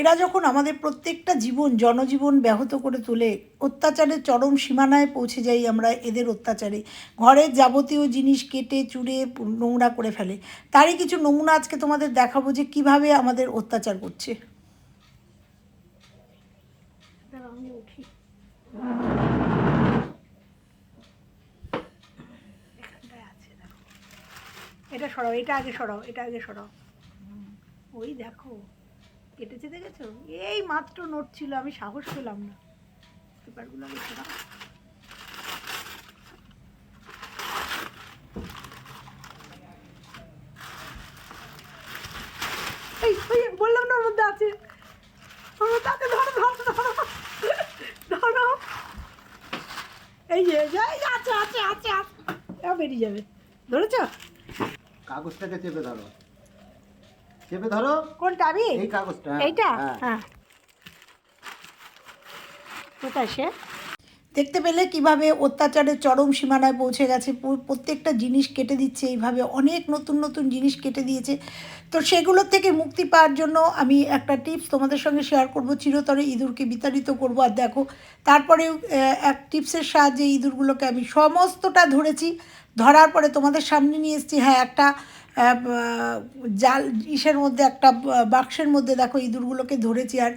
এরা যখন আমাদের প্রত্যেকটা জীবন, জনজীবন ব্যাহত করে তোলে, অত্যাচারের চরম সীমানায় পৌঁছে যাই আমরা এদের অত্যাচারে। ঘরের যাবতীয় জিনিস কেটে, চুড়ে, নোংরা করে ফেলে। তারই কিছু নমুনা আজকে তোমাদের দেখাবো যে কীভাবে আমাদের অত্যাচার করছে। এটা সরাও, এটা আগে সরাও, এটা আগে সরাও। ওই দেখো। কেটেছে দেখেছ এই মাত্র নোট ছিল, আমি সাহস পেলাম না। পেপারগুলো এই বললাম না ওর মধ্যে আছে। ধরো এই যে আছে বেরিয়ে যাবে। ধরেছো? কাগজটাকে চেপে ধরো। চেপে ধরো। কোনটা আমি এই কাগজটা হ্যাঁ, এইটা? হ্যাঁ। হ্যাঁ। কোথায় সে? দেখতে পেলে কীভাবে অত্যাচারের চরম সীমানায় পৌঁছে গেছে প্রত্যেকটা জিনিস কেটে দিচ্ছে এইভাবে অনেক নতুন নতুন জিনিস কেটে দিয়েছে। তো সেগুলোর থেকে মুক্তি পাওয়ার জন্য আমি একটা টিপস তোমাদের সঙ্গে শেয়ার করব। চিরতরে ইঁদুরকে বিতাড়িত করব। আর দেখো তারপরেও এক টিপসের সাহায্যে ইঁদুরগুলোকে আমি সমস্তটা ধরেছি। ধরার পরে তোমাদের সামনে নিয়ে এসেছি। হ্যাঁ একটা জাল ইসের মধ্যে একটা বাক্সের মধ্যে দেখো ইঁদুরগুলোকে ধরেছি আর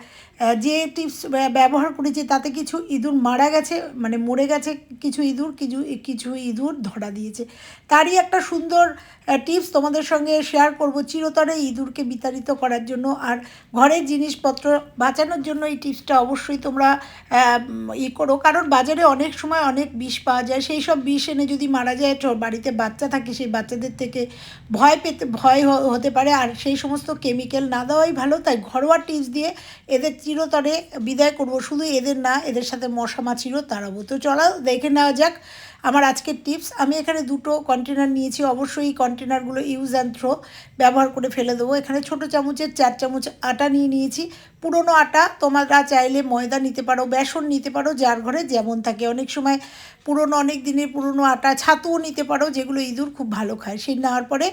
যে টিপস ব্যবহার করেছি তাতে কিছু ইঁদুর মারা গেছে মানে মরে গেছে, কিছু ইঁদুর, কিছু কিছু ইঁদুর ধরা দিয়েছে। তারই একটা সুন্দর টিপস তোমাদের সঙ্গে শেয়ার করব চিরতরে ইঁদুরকে বিতাড়িত করার জন্য। আর ঘরের জিনিসপত্র বাঁচানোর জন্য এই টিপসটা অবশ্যই তোমরা ই করো। কারণ বাজারে অনেক সময় অনেক বিষ পাওয়া যায়। সেই সব বিষ এনে যদি মারা যায় বাড়িতে বাচ্চা থাকে, সেই বাচ্চাদের থেকে ভয় পেতে, ভয় হতে পারে। আর সেই সমস্ত কেমিক্যাল না দেওয়াই ভালো। তাই ঘরোয়া টিপস দিয়ে এদের চিরতরে বিদায় করব। শুধু এদের না, এদের সাথে মশা মাছিরও তাড়াবো। তো চলো, দেখে নেওয়া যাক আমার আজকের টিপস, আমি এখানে দুটো কন্টেনার নিয়েছি। অবশ্যই এই কন্টেনারগুলো ইউজ অ্যান্ড থ্রো ব্যবহার করে ফেলে দেবো। এখানে ছোট চামচের চার চামচ আটা নিয়ে নিয়েছি। পুরনো আটা তোমরা চাইলে ময়দা নিতে পারো, বেসন নিতে পারো, যার ঘরে যেমন থাকে। অনেক সময় পুরনো, অনেক দিনের পুরনো আটা ছাতুও নিতে পারো, যেগুলো ইঁদুর খুব ভালো খায়। সেই নেওয়ার পরে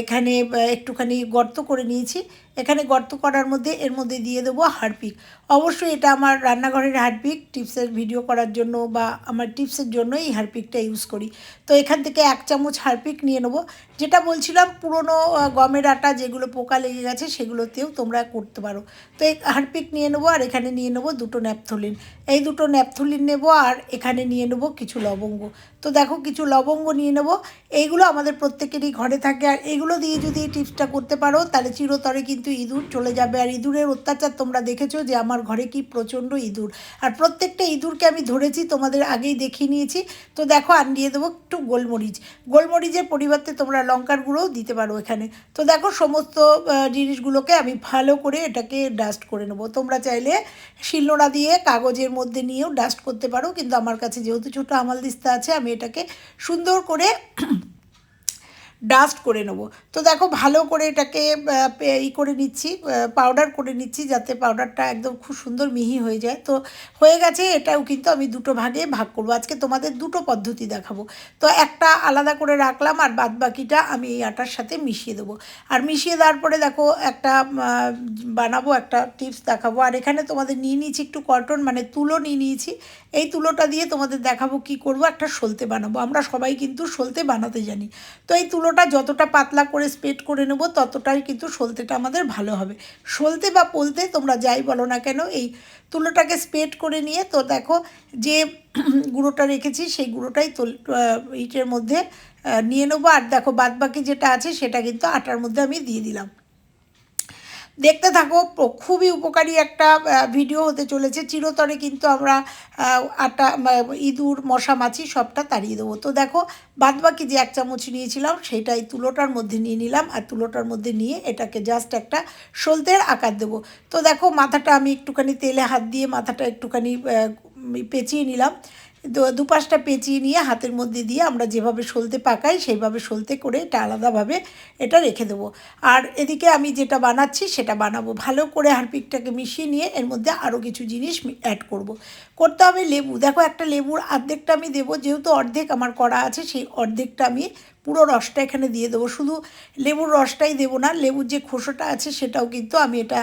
এখানে একটুখানি গর্ত করে নিয়েছি। এখানে গর্ত করার মধ্যে, এর মধ্যে দিয়ে দেবো হারপিক। অবশ্যই এটা আমার রান্নাঘরের হারপিক। টিপসের ভিডিও করার জন্য বা আমার টিপসের জন্য এই হারপিকটা ইউজ করি। তো এখান থেকে এক চামচ হারপিক নিয়ে নেব। যেটা বলছিলাম, পুরনো গমের আটা যেগুলো পোকা লেগে গেছে, সেগুলোতেও তোমরা করতে পারো। তো এই হারপিক নিয়ে নেব আর এখানে নিয়ে নেব দুটো ন্যাপথলিন। এই দুটো ন্যাপথলিন নেব আর এখানে নিয়ে নেব কিছু লবঙ্গ। তো দেখো কিছু লবঙ্গ নিয়ে নেব। এইগুলো আমাদের প্রত্যেকেরই ঘরে থাকে। আর এগুলো দিয়ে যদি এই টিপসটা করতে পারো, তাহলে চিরতরে কিন্তু ইঁদুর চলে যাবে। আর ইঁদুরের অত্যাচার তোমরা দেখেছ যে আমার ঘরে কি প্রচণ্ড ইঁদুর। আর প্রত্যেকটা ইঁদুরকে আমি ধরেছি, তোমাদের আগেই দেখিয়ে নিয়েছি। তো দেখো, আর দিয়ে দেবো একটু গোলমরিচ। গোলমরিচের পরিবর্তে তোমরা লঙ্কার গুঁড়োও দিতে পারো এখানে। তো দেখো, সমস্ত জিনিসগুলোকে আমি ভালো করে এটাকে ডাস্ট করে নেব। তোমরা চাইলে শিলনোড়া দিয়ে কাগজের মধ্যে নিয়েও ডাস্ট করতে পারো। কিন্তু আমার কাছে যেহেতু ছোটো আমাল দিস্তা আছে, আমি এটাকে সুন্দর করে ডাস্ট করে নেব। তো দেখো ভালো করে এটাকে ই করে নিচ্ছি পাউডার করে নিচ্ছি যাতে পাউডারটা একদম খুব সুন্দর মিহি হয়ে যায়। তো হয়ে গেছে, এটাও কিন্তু আমি দুটো ভাগে ভাগ করব। আজকে তোমাদের দুটো পদ্ধতি দেখাবো। তো একটা আলাদা করে রাখলাম আর বাদ বাকিটা আমি এই আটার সাথে মিশিয়ে দেবো। আর মিশিয়ে দেওয়ার পরে দেখো একটা বানাবো, একটা টিপস দেখাবো। আর এখানে তোমাদের নিয়ে নিয়েছি একটু কটন মানে তুলো নিয়ে নিয়েছি। এই তুলোটা দিয়ে তোমাদের দেখাবো কি করব, একটা সলতে বানাবো। আমরা সবাই কিন্তু সলতে বানাতে জানি। তো এই তুলোটা যতটা পাতলা করে স্প্রেড করে নেব, ততটাই কিন্তু সলতেটা আমাদের ভালো হবে। সলতে বা পলতে তোমরা যাই বলো না কেন, এই তুলোটাকে স্প্রেড করে নিয়ে তো দেখো যে গুঁড়োটা রেখেছি, সেই গুঁড়োটাই তোল ইটের মধ্যে নিয়ে নেব। আর দেখো বাদ বাকি যেটা আছে সেটা কিন্তু আটার মধ্যে আমি দিয়ে দিলাম। দেখতে থাকো খুবই উপকারী একটা ভিডিও হতে চলেছে। চিরতরে কিন্তু আমরা আটা ইঁদুর, মশা, মাছি সবটা তাড়িয়ে দেবো। তো দেখো, বাদবাকি যে এক চামচ নিয়েছিলাম সেটা এই তুলোটার মধ্যে নিয়ে নিলাম, আর তুলোটার মধ্যে নিয়ে এটাকে জাস্ট একটা সলতের আকার দেবো। তো দেখো, মাথাটা আমি একটুখানি তেলে হাত দিয়ে মাথাটা একটুখানি পেঁচিয়ে নিলাম। দুপাশটা পেঁচিয়ে নিয়ে হাতের মধ্যে দিয়ে আমরা যেভাবে সলতে পাকাই, সেইভাবে সলতে করে এটা আলাদাভাবে এটা রেখে দেবো। আর এদিকে আমি যেটা বানাচ্ছি সেটা বানাবো। ভালো করে হারপিকটাকে মিশিয়ে নিয়ে এর মধ্যে আরও কিছু জিনিস অ্যাড করব। করতে হবে লেবু। দেখো একটা লেবুর অর্ধেকটা আমি দেবো, যেহেতু অর্ধেক আমার করা আছে, সেই অর্ধেকটা আমি পুরো রসটা এখানে দিয়ে দেবো। শুধু লেবুর রসটাই দেবো না, লেবুর যে খোসাটা আছে সেটাও কিন্তু আমি এটা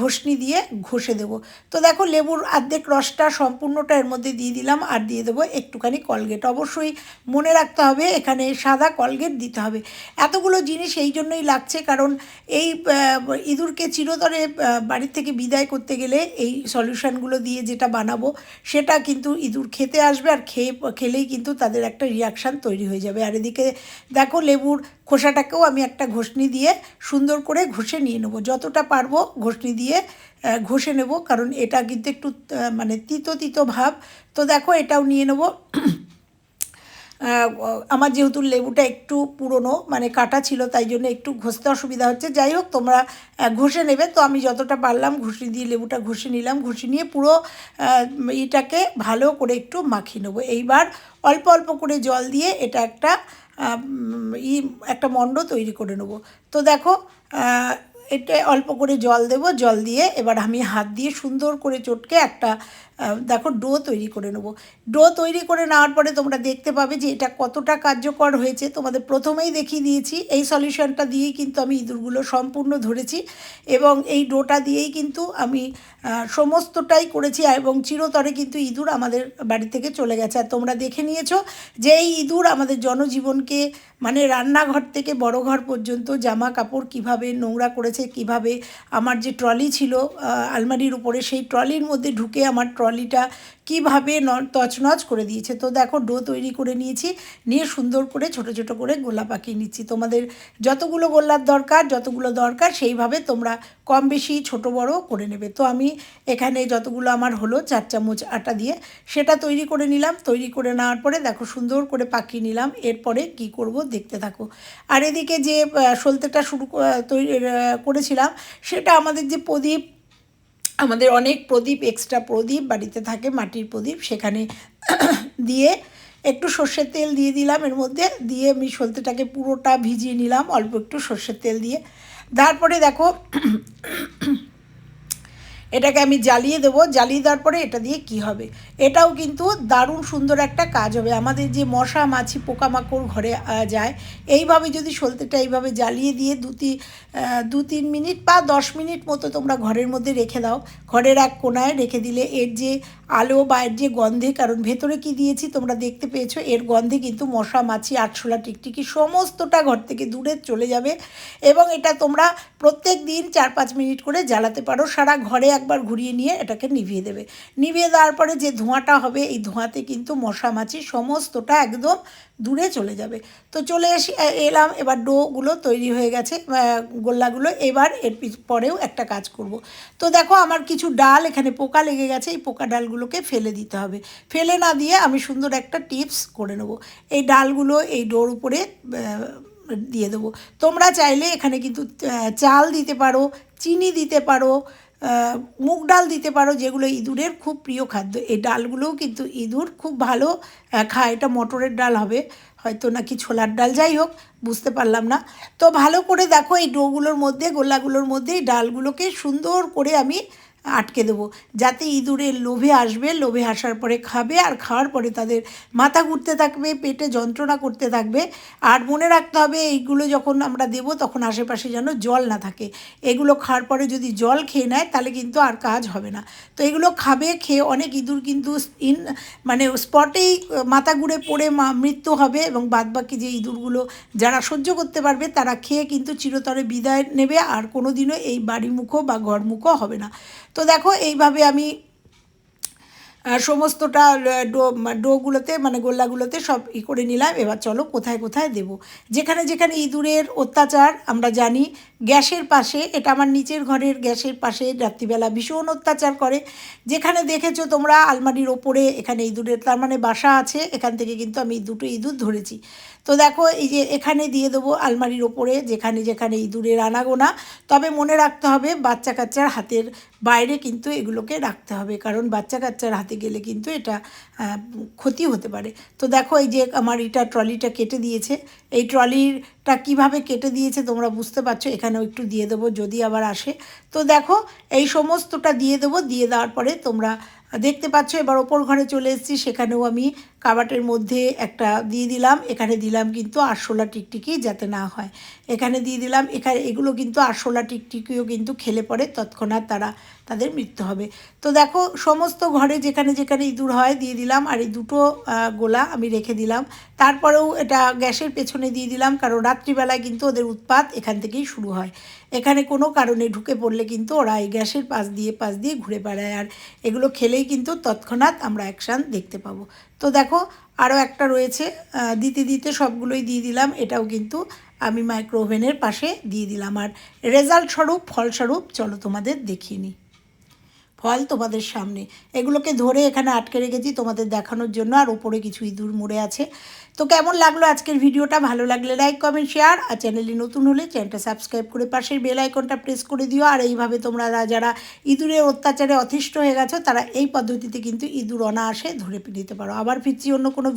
ঘষনি দিয়ে ঘষে দেবো। তো দেখো লেবুর অর্ধেক রসটা সম্পূর্ণটা এর মধ্যে দিয়ে দিলাম আর দিয়ে দেবো একটুখানি কলগেট। অবশ্যই মনে রাখতে হবে, এখানে সাদা কলগেট দিতে হবে। এতগুলো জিনিস এই জন্যই লাগছে কারণ এই ইঁদুরকে চিরতরে বাড়ির থেকে বিদায় করতে গেলে এই সলিউশনগুলো দিয়ে যেটা বানাবো সেটা কিন্তু ইঁদুর খেতে আসবে আর খেয়ে, খেলেই কিন্তু তাদের একটা রিয়াকশান তৈরি হয়ে যাবে। আর এদিকে দেখো লেবুর খোসাটাকেও আমি একটা ঘষনি দিয়ে সুন্দর করে ঘষে নিয়ে নেব। যতটা পারব ঘষনি দিয়ে ঘষে নেব, কারণ এটা কিন্তু একটু মানে তিতো তিতো ভাব। তো দেখো এটাও নিয়ে নেব। আমার যেহেতু লেবুটা একটু পুরনো মানে কাটা ছিল, তাই জন্য একটু ঘষতে অসুবিধা হচ্ছে। যাই হোক, তোমরা ঘষে নেবে। তো আমি যতটা পারলাম ঘষে দিয়ে লেবুটা ঘষে নিলাম। ঘষে নিয়ে পুরো এটাকে ভালো করে একটু মাখিয়ে নেব। এইবার অল্প অল্প করে জল দিয়ে এটা একটা ই একটা মণ্ড তৈরি করে নেব। তো দেখো এটা অল্প করে জল দেব। জল দিয়ে এবার আমি হাত দিয়ে সুন্দর করে চটকে একটা দেখো ডো তৈরি করে নেব। ডো তৈরি করে নেওয়ার পরে তোমরা দেখতে পাবে যে এটা কতটা কার্যকর হয়েছে। তোমাদের প্রথমেই দেখিয়ে দিয়েছি, এই সলিউশনটা দিয়েই কিন্তু আমি ইঁদুরগুলো সম্পূর্ণ ধরেছি এবং এই ডোটা দিয়েই কিন্তু আমি সমস্তটাই করেছি এবং চিরতরে কিন্তু ইঁদুর আমাদের বাড়ি থেকে চলে গেছে। আর তোমরা দেখে নিয়েছো যে এই ইঁদুর আমাদের জনজীবনকে মানে রান্নাঘর থেকে বড় ঘর পর্যন্ত জামা কাপড় কীভাবে নোংরা করেছে, কীভাবে আমার যে ট্রলি ছিল আলমারির উপরে, সেই ট্রলির মধ্যে ঢুকে আমার ট্রলিটা কীভাবে ন তছনছ করে দিয়েছে? তো দেখো, ডো তৈরি করে নিয়েছি, নিয়ে সুন্দর করে ছোট ছোট করে গোলা পাকিয়ে নিচ্ছি। তোমাদের যতগুলো গোল্লার দরকার, যতগুলো দরকার, সেইভাবে তোমরা কম বেশি ছোট, বড় করে নেবে। তো আমি এখানে যতগুলো আমার হলো, চার চামচ আটা দিয়ে, সেটা তৈরি করে নিলাম। তৈরি করে নেওয়ার পরে দেখো, সুন্দর করে পাকিয়ে নিলাম। এরপরে কি করব দেখতে থাকো। আর এদিকে যে সলতেটা শুরু তৈরি করেছিলাম, সেটা আমাদের যে প্রদীপ আমাদের অনেক প্রদীপ এক্সট্রা প্রদীপ বাড়িতে থাকে, মাটির প্রদীপ। সেখানে দিয়ে একটু সর্ষের তেল দিয়ে দিলাম এর মধ্যে। দিয়ে আমি সলতেটাকে পুরোটা ভিজিয়ে নিলাম, অল্প একটু সর্ষের তেল দিয়ে। তারপরে দেখো এটাকে আমি জ্বালিয়ে দেবো। জ্বালিয়ে দেওয়ার পরে এটা দিয়ে কি হবে? এটাও কিন্তু দারুণ সুন্দর একটা কাজ হবে। আমাদের যে মশা মাছি পোকামাকড় ঘরে যায়, এইভাবে যদি সলতেটা এইভাবে জ্বালিয়ে দিয়ে দু তিন দু তিন মিনিট বা দশ মিনিট মতো তোমরা ঘরের মধ্যে রেখে দাও। ঘরের এক কোনায় রেখে দিলে এর যে আলো বা যে গন্ধে, কারণ ভেতরে কি দিয়েছি তোমরা দেখতে পেয়েছ, এর গন্ধে কিন্তু মশা, মাছি আটশোলা টিকটিকি সমস্তটা ঘর থেকে দূরে চলে যাবে এবং এটা তোমরা প্রত্যেক দিন চার পাঁচ মিনিট করে জ্বালাতে পারো। সারা ঘরে একবার ঘুরিয়ে নিয়ে এটাকে নিভিয়ে দেবে। নিভিয়ে দেওয়ার পরে যে ধোঁয়াটা হবে, এই ধোঁয়াতে কিন্তু মশা, মাছি সমস্তটা একদম দূরে চলে যাবে। তো চলে এসে এলাম, এবার ডোগুলো তৈরি হয়ে গেছে গোল্লাগুলো। এবার এর পরেও একটা কাজ করব। তো দেখো, আমার কিছু ডাল এখানে পোকা লেগে গেছে, এই পোকা ডালগুলোকে ফেলে দিতে হবে। ফেলে না দিয়ে আমি সুন্দর একটা টিপস করে নেব। এই ডালগুলো এই ডোর উপরে দিয়ে দেবো। তোমরা চাইলে এখানে কিন্তু চাল দিতে পারো, চিনি দিতে পারো মুগ ডাল দিতে পারো, যেগুলো ইঁদুরের খুব প্রিয় খাদ্য। এই ডালগুলোও কিন্তু ইঁদুর খুব ভালো খায়। এটা মটরের ডাল হবে, হয়তো নাকি ছোলার ডাল, যাই হোক, বুঝতে পারলাম না। তো ভালো করে দেখো এই ডোগুলোর মধ্যে গোলাগুলোর মধ্যে এই ডালগুলোকে সুন্দর করে আমি আটকে দেবো। যাতে ইঁদুরের লোভে আসবে, লোভে আসার পরে খাবে আর খাওয়ার পরে তাদের মাথা ঘুরতে থাকবে, পেটে যন্ত্রণা করতে থাকবে। আর মনে রাখতে হবে, এইগুলো যখন আমরা দেবো, তখন আশেপাশে যেন জল না থাকে। এগুলো খাওয়ার পরে যদি জল খেয়ে নেয়, তাহলে কিন্তু আর কাজ হবে না। তো এগুলো খাবে, খেয়ে অনেক ইঁদুর কিন্তু ইন মানে স্পটেই মাথা ঘুরে পড়ে মৃত্যু হবে এবং বাদবাকি যে ইঁদুরগুলো যারা সহ্য করতে পারবে, তারা খেয়ে কিন্তু চিরতরে বিদায় নেবে। আর কোনো দিনও এই বাড়িমুখো বা ঘরমুখো হবে না। তো দেখো এইভাবে আমি সমস্তটা ডো ডোগুলোতে মানে গোল্লাগুলোতে সব ই করে নিলাম। এবার চলো কোথায় কোথায় দেব? যেখানে যেখানে ইঁদুরের অত্যাচার আমরা জানি, গ্যাসের পাশে, এটা আমার নিচের ঘরের গ্যাসের পাশে রাত্রিবেলা ভীষণ অত্যাচার করে। যেখানে দেখেছ তোমরা, আলমারির ওপরে এখানে ইঁদুরের, তার মানে বাসা আছে, এখান থেকে কিন্তু আমি দুটো ইঁদুর ধরেছি। তো দেখো, এই যে এখানে দিয়ে দেবো আলমারির ওপরে, যেখানে যেখানে ইঁদুরের আনাগোনা। তবে মনে রাখতে হবে, বাচ্চা কাচ্চার হাতের বাইরে কিন্তু এগুলোকে রাখতে হবে। কারণ বাচ্চা কাচ্চার হাতে গেলে কিন্তু এটা ক্ষতি হতে পারে। তো দেখো এই যে আমার এটা ট্রলিটা কেটে দিয়েছে। এই ট্রলিটা কীভাবে কেটে দিয়েছে তোমরা বুঝতে পারছ? এখানেও একটু দিয়ে দেবো, যদি আবার আসে। তো দেখো এই সমস্তটা দিয়ে দেবো, দিয়ে দেওয়ার পরে তোমরা দেখতে পাচ্ছ, এবার ওপর ঘরে চলে এসেছি। সেখানেও আমি কাবাটের মধ্যে একটা দিয়ে দিলাম। এখানে দিলাম কিন্তু আরশোলা টিকটিকি যাতে না হয়। এখানে দিয়ে দিলাম। এখানে এগুলো কিন্তু আরশোলা টিকটিকিও কিন্তু খেলে পরে তৎক্ষণাৎ তারা তাদের মৃত্যু হবে। তো দেখো, সমস্ত ঘরে যেখানে যেখানে ইঁদুর হয় দিয়ে দিলাম। আর এই দুটো গোলা আমি রেখে দিলাম। তারপরেও এটা গ্যাসের পেছনে দিয়ে দিলাম, কারণ রাত্রিবেলায় কিন্তু ওদের উৎপাত এখান থেকেই শুরু হয়। এখানে কোনো কারণে ঢুকে পড়লে কিন্তু ওরা এই গ্যাসের পাশ দিয়ে পাশ দিয়ে ঘুরে বেড়ায়। আর এগুলো খেলেই কিন্তু তৎক্ষণাৎ আমরা অ্যাকশান দেখতে পাবো। তো দেখো আরও একটা রয়েছে দিতে দিতে সবগুলোই দিয়ে দিলাম। এটাও কিন্তু আমি মাইক্রো ওভেনের পাশে দিয়ে দিলাম। আর রেজাল্ট স্বরূপ, ফলস্বরূপ, চলো তোমাদের দেখিয়ে নিই। ফল তোমাদের সামনে। এগুলোকে ধরে এখানে আটকে রেখেছি তোমাদের দেখানোর জন্য, আর ওপরে কিছু ইঁদুর মরে আছে। তো কেমন লাগল আজকের ভিডিওটা? ভালো লাগলে লাইক কমেন্ট শেয়ার আর চ্যানেলে নতুন হলে চ্যানেলটা সাবস্ক্রাইব করে পাশের বেল আইকনটা প্রেস করে দিও। আর এইভাবে তোমরা যারা ইঁদুরের অত্যাচারে অতিষ্ঠ হয়ে গেছো, তারা এই পদ্ধতিতে কিন্তু ইঁদুর অনায়াসে ধরে নিতে পারো। আবার ফিরছি অন্য কোনো